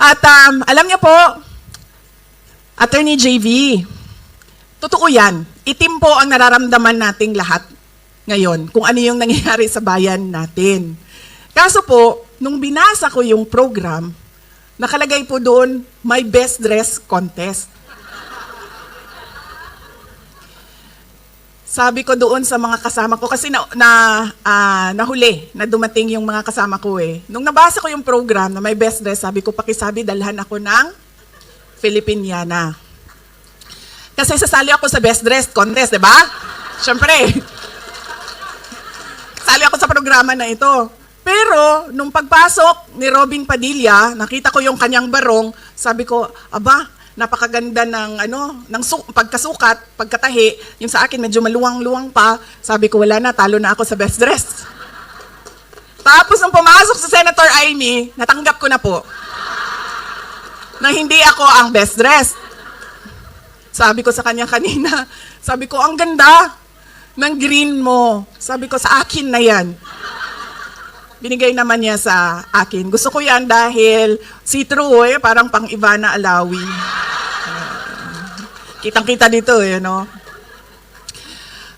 At um, alam niyo po, Attorney JV, totoo yan. Itim po ang nararamdaman nating lahat ngayon kung ano yung nangyayari sa bayan natin. Kaso po, nung binasa ko yung program, nakalagay po doon, my best dress contest. Sabi ko doon sa mga kasama ko, kasi na, na, ah, nahuli na dumating yung mga kasama ko eh. Nung nabasa ko yung program na may best dress, sabi ko, pakisabi, dalhan ako ng Filipiniana. Kasi sasali ako sa best dress contest, di ba? Siyempre. Sali ako sa programa na ito. Pero, nung pagpasok ni Robin Padilla, nakita ko yung kanyang barong, sabi ko, aba, napakaganda ng ano, ng su- pagkasukat, pagkatahi. Yung sa akin medyo maluwang-luwang pa. Sabi ko, wala na, talo na ako sa best dress. Tapos nung pumasok sa Senator Amy, natanggap ko na po na hindi ako ang best dress. Sabi ko sa kanya kanina, sabi ko, ang ganda ng green mo. Sabi ko, sa akin na yan. Binigay naman niya sa akin. Gusto ko yan dahil see-through eh, parang pang Ivana Alawi. Kitang-kita dito eh, no?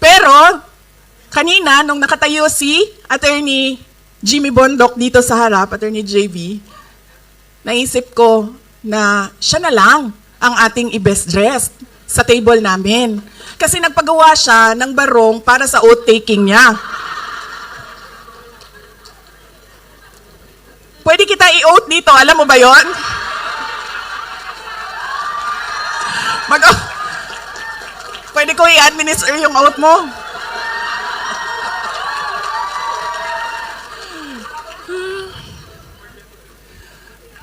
Pero, kanina, nung nakatayo si Attorney Jimmy Bondok dito sa harap, Attorney JV, naisip ko na siya na lang ang ating i-best dressed sa table namin. Kasi nagpagawa siya ng barong para sa oath-taking niya. Pwede kita i-oath dito, alam mo ba yon? Mag Pwede ko i-administer yung oath mo.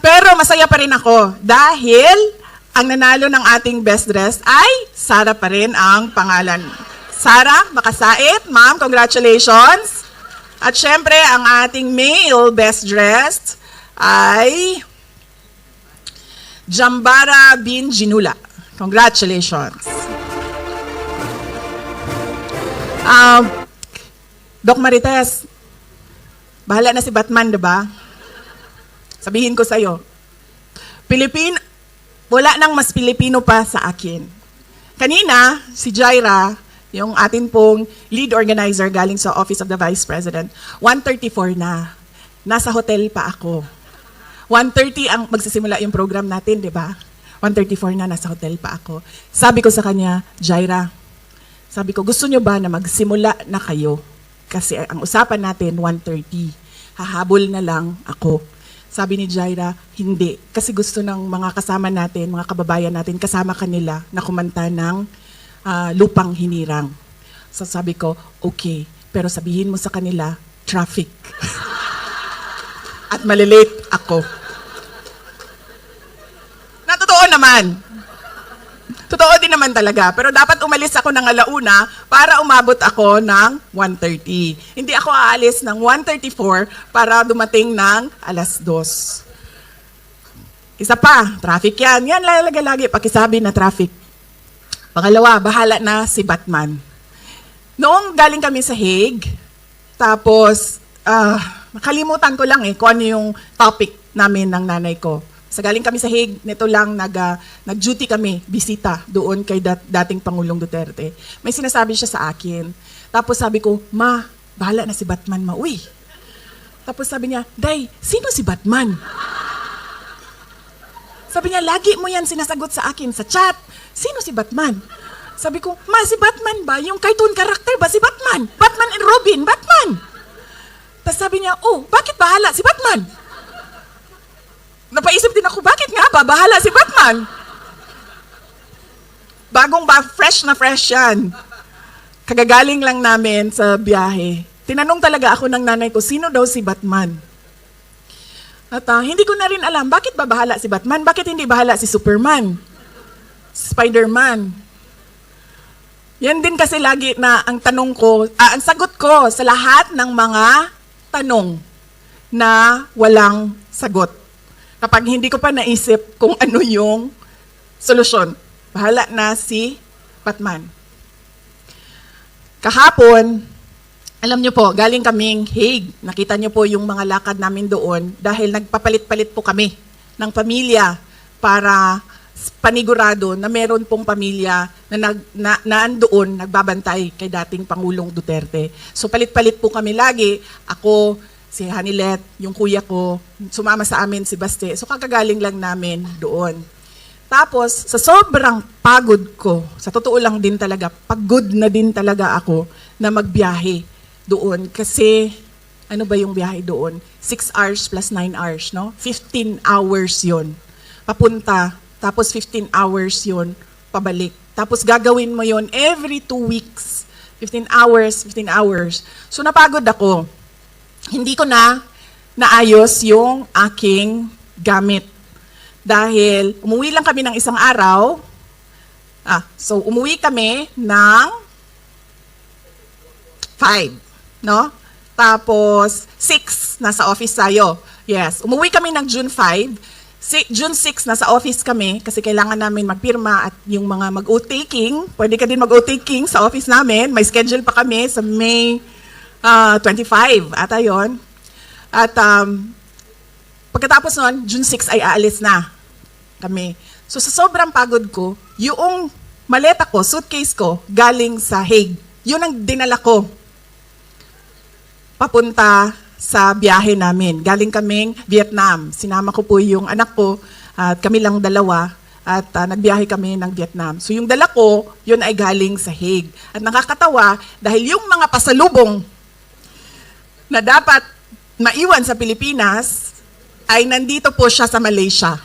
Pero masaya pa rin ako dahil ang nanalo ng ating best dress ay Sara pa rin ang pangalan. Sara, makasait, ma'am, congratulations. At syempre, ang ating male best dressed ay Jambara bin Jinula. Congratulations. Um, Doc Marites, bahala na si Batman, di ba? Sabihin ko sa'yo, Pilipin, wala nang mas Pilipino pa sa akin. Kanina, si Jaira, yung atin pong lead organizer galing sa Office of the Vice President, 134 na. Nasa hotel pa ako. 1.30 ang magsisimula yung program natin, di ba? 1.34 na, nasa hotel pa ako. Sabi ko sa kanya, Jaira, sabi ko, gusto nyo ba na magsimula na kayo? Kasi ang usapan natin, 1.30. Hahabol na lang ako. Sabi ni Jaira, hindi. Kasi gusto ng mga kasama natin, mga kababayan natin, kasama kanila na kumanta ng ah, lupang hinirang. So sabi ko, okay. Pero sabihin mo sa kanila, traffic. At malilate ako. Na naman. Totoo din naman talaga. Pero dapat umalis ako ng alauna para umabot ako ng 1.30. Hindi ako aalis ng 1.34 para dumating ng alas 2. Isa pa, traffic yan. Yan lalaga lagi, pakisabi na traffic. Pangalawa, bahala na si Batman. Noong galing kami sa Hague, tapos, ah, nakalimutan ko lang eh kung ano yung topic namin ng nanay ko. Sa galing kami sa Hague, nito lang nag, ah, nag-duty kami, bisita doon kay dat- dating Pangulong Duterte. May sinasabi siya sa akin. Tapos sabi ko, Ma, bahala na si Batman mauwi. Tapos sabi niya, Day, sino si Batman? Sabi niya, lagi mo yan sinasagot sa akin sa chat. Sino si Batman? Sabi ko, Ma, si Batman ba? Yung cartoon character ba? Si Batman? Batman and Robin, Batman! Tapos sabi niya, oh, bakit bahala si Batman? Napaisip din ako, bakit nga ba bahala si Batman? Bagong ba, fresh na fresh yan. Kagagaling lang namin sa biyahe. Tinanong talaga ako ng nanay ko, sino daw si Batman? At ah, hindi ko na rin alam, bakit ba bahala si Batman? Bakit hindi bahala si Superman? Spider-Man? Yan din kasi lagi na ang tanong ko, ah, ang sagot ko sa lahat ng mga tanong na walang sagot. Kapag hindi ko pa naisip kung ano yung solusyon, bahala na si Batman. Kahapon, alam niyo po, galing kaming Hague. Nakita niyo po yung mga lakad namin doon dahil nagpapalit-palit po kami ng pamilya para panigurado na meron pong pamilya na, nag, na, na andoon, nagbabantay kay dating Pangulong Duterte. So palit-palit po kami lagi. Ako, si Hanilet, yung kuya ko, sumama sa amin si Baste. So kakagaling lang namin doon. Tapos, sa sobrang pagod ko, sa totoo lang din talaga, pagod na din talaga ako na magbiyahe doon. Kasi, ano ba yung biyahe doon? 6 hours plus 9 hours, no? 15 hours yon Papunta, tapos 15 hours yon pabalik. Tapos gagawin mo yon every 2 weeks. 15 hours, 15 hours. So napagod ako. Hindi ko na naayos yung aking gamit dahil umuwi lang kami ng isang araw. Ah, so umuwi kami ng 5, no? Tapos 6 nasa office tayo. Yes, umuwi kami ng June 5. Si, June 6 nasa office kami kasi kailangan namin magpirma at yung mga mag-o-taking, pwede ka din mag-o-taking sa office namin. May schedule pa kami sa May ah, 25 ata yon. At um, Pagkatapos nun, June 6 ay aalis na kami. So sa sobrang pagod ko, yung maleta ko, suitcase ko, galing sa Hague. Yun ang dinala ko. Papunta sa biyahe namin. Galing kaming Vietnam. Sinama ko po yung anak ko at kami lang dalawa at ah, nagbiyahe kami ng Vietnam. So yung dala ko, yun ay galing sa Hague. At nakakatawa dahil yung mga pasalubong na dapat maiwan sa Pilipinas ay nandito po siya sa Malaysia.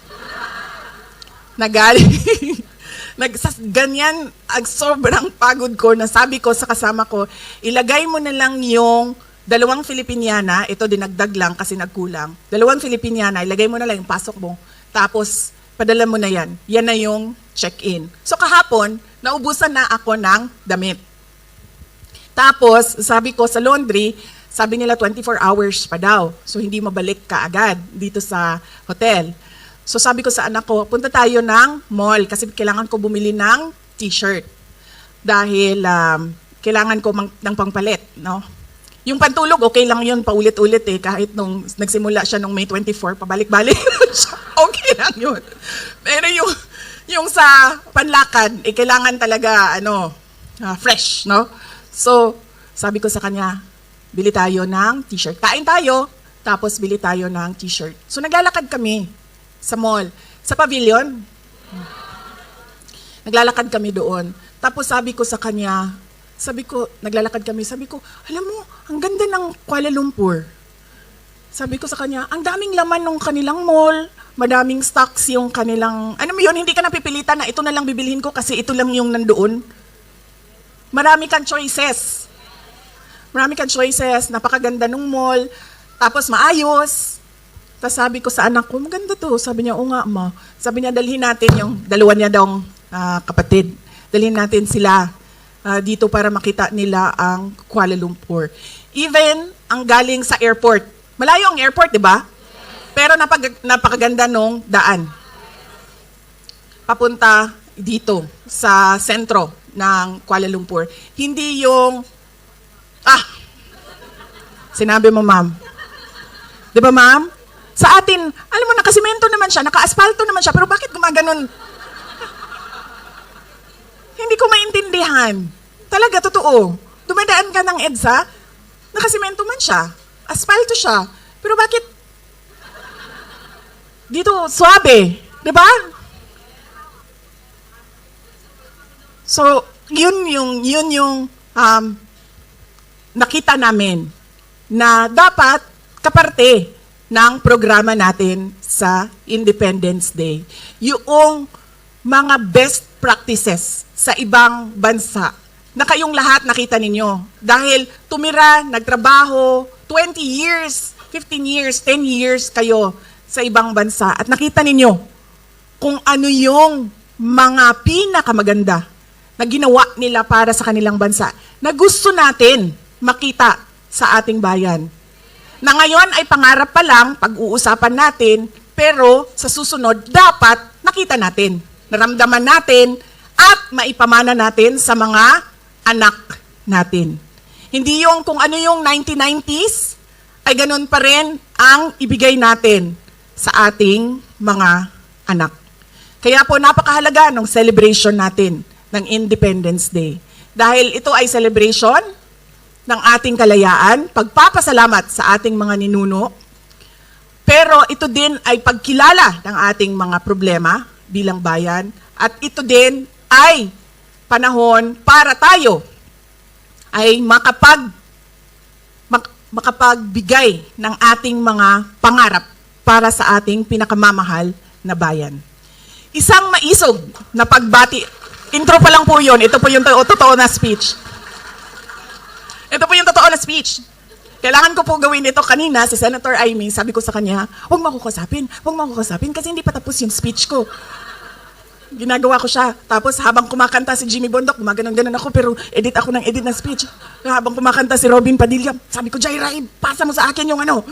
Nagaling. Nag, ganyan, ang sobrang pagod ko na sabi ko sa kasama ko, ilagay mo na lang yung dalawang Filipiniana, ito dinagdag lang kasi nagkulang, dalawang Filipiniana, ilagay mo na lang yung pasok mo, tapos padala mo na yan. Yan na yung check-in. So kahapon, naubusan na ako ng damit. Tapos, sabi ko sa laundry, sabi nila 24 hours pa daw. So, hindi mabalik ka agad dito sa hotel. So, sabi ko sa anak ko, punta tayo ng mall kasi kailangan ko bumili ng t-shirt. Dahil um, kailangan ko ng pangpalit, no? Yung pantulog, okay lang yun, paulit-ulit eh. Kahit nung nagsimula siya nung May 24, pabalik-balik siya. okay lang yun. Pero yung, yung sa panlakad, eh, kailangan talaga, ano, ah, fresh, no? So, sabi ko sa kanya, bili tayo ng t-shirt. Kain tayo, tapos bili tayo ng t-shirt. So, naglalakad kami sa mall. Sa pavilion. Naglalakad kami doon. Tapos sabi ko sa kanya, sabi ko, naglalakad kami, sabi ko, alam mo, ang ganda ng Kuala Lumpur. Sabi ko sa kanya, ang daming laman ng kanilang mall, madaming stocks yung kanilang, ano mo yun, hindi ka napipilitan na ito na lang bibilhin ko kasi ito lang yung nandoon. Marami kang choices. Marami kang choices, napakaganda ng mall, tapos maayos. Tapos sabi ko sa anak ko, maganda to. Sabi niya, oo nga ma. Sabi niya, dalhin natin yung dalawa niya daw ah, kapatid. Dalhin natin sila ah, dito para makita nila ang Kuala Lumpur. Even ang galing sa airport. Malayo ang airport, di ba? Pero napag, napakaganda nung daan. Papunta dito sa sentro ng Kuala Lumpur. Hindi yung, ah, sinabi mo ma'am. Di ba ma'am? Sa atin, alam mo, nakasimento naman siya, naka-asfalto naman siya, pero bakit gumaganon? Hindi ko maintindihan. Talaga, totoo. Dumadaan ka ng EDSA, nakasimento man siya, asfalto siya, pero bakit dito, suabe, di ba? So, yun yung, yun yung um, nakita namin na dapat kaparte ng programa natin sa Independence Day. Yung mga best practices sa ibang bansa na kayong lahat nakita ninyo. Dahil tumira, nagtrabaho, 20 years, 15 years, 10 years kayo sa ibang bansa at nakita ninyo kung ano yung mga pinakamaganda na ginawa nila para sa kanilang bansa na gusto natin makita sa ating bayan. Na ngayon ay pangarap pa lang, pag-uusapan natin, pero sa susunod, dapat nakita natin, naramdaman natin, at maipamana natin sa mga anak natin. Hindi yung kung ano yung 1990s, ay ganun pa rin ang ibigay natin sa ating mga anak. Kaya po napakahalaga ng celebration natin ng Independence Day. Dahil ito ay celebration ng ating kalayaan, pagpapasalamat sa ating mga ninuno, pero ito din ay pagkilala ng ating mga problema bilang bayan at ito din ay panahon para tayo ay makapag mak- makapagbigay ng ating mga pangarap para sa ating pinakamamahal na bayan. Isang maisog na pagbati. Intro pa lang po yun. Ito po yung to- totoo na speech. Ito po yung totoo na speech. Kailangan ko po gawin ito kanina, si Senator Amy, sabi ko sa kanya, huwag mo ako huwag mo ako kasi hindi pa tapos yung speech ko. Ginagawa ko siya. Tapos habang kumakanta si Jimmy Bondok, gumaganon-ganon ako, pero edit ako ng edit ng speech. Habang kumakanta si Robin Padilla, sabi ko, Jaira, pasa mo sa akin yung ano.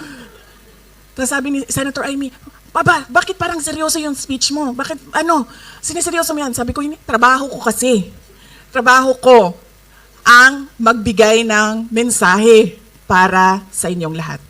Tapos sabi ni Senator Amy, Baba, bakit parang seryoso yung speech mo? Bakit, ano, siniseryoso mo yan? Sabi ko, "Hindi, trabaho ko kasi. Trabaho ko ang magbigay ng mensahe para sa inyong lahat.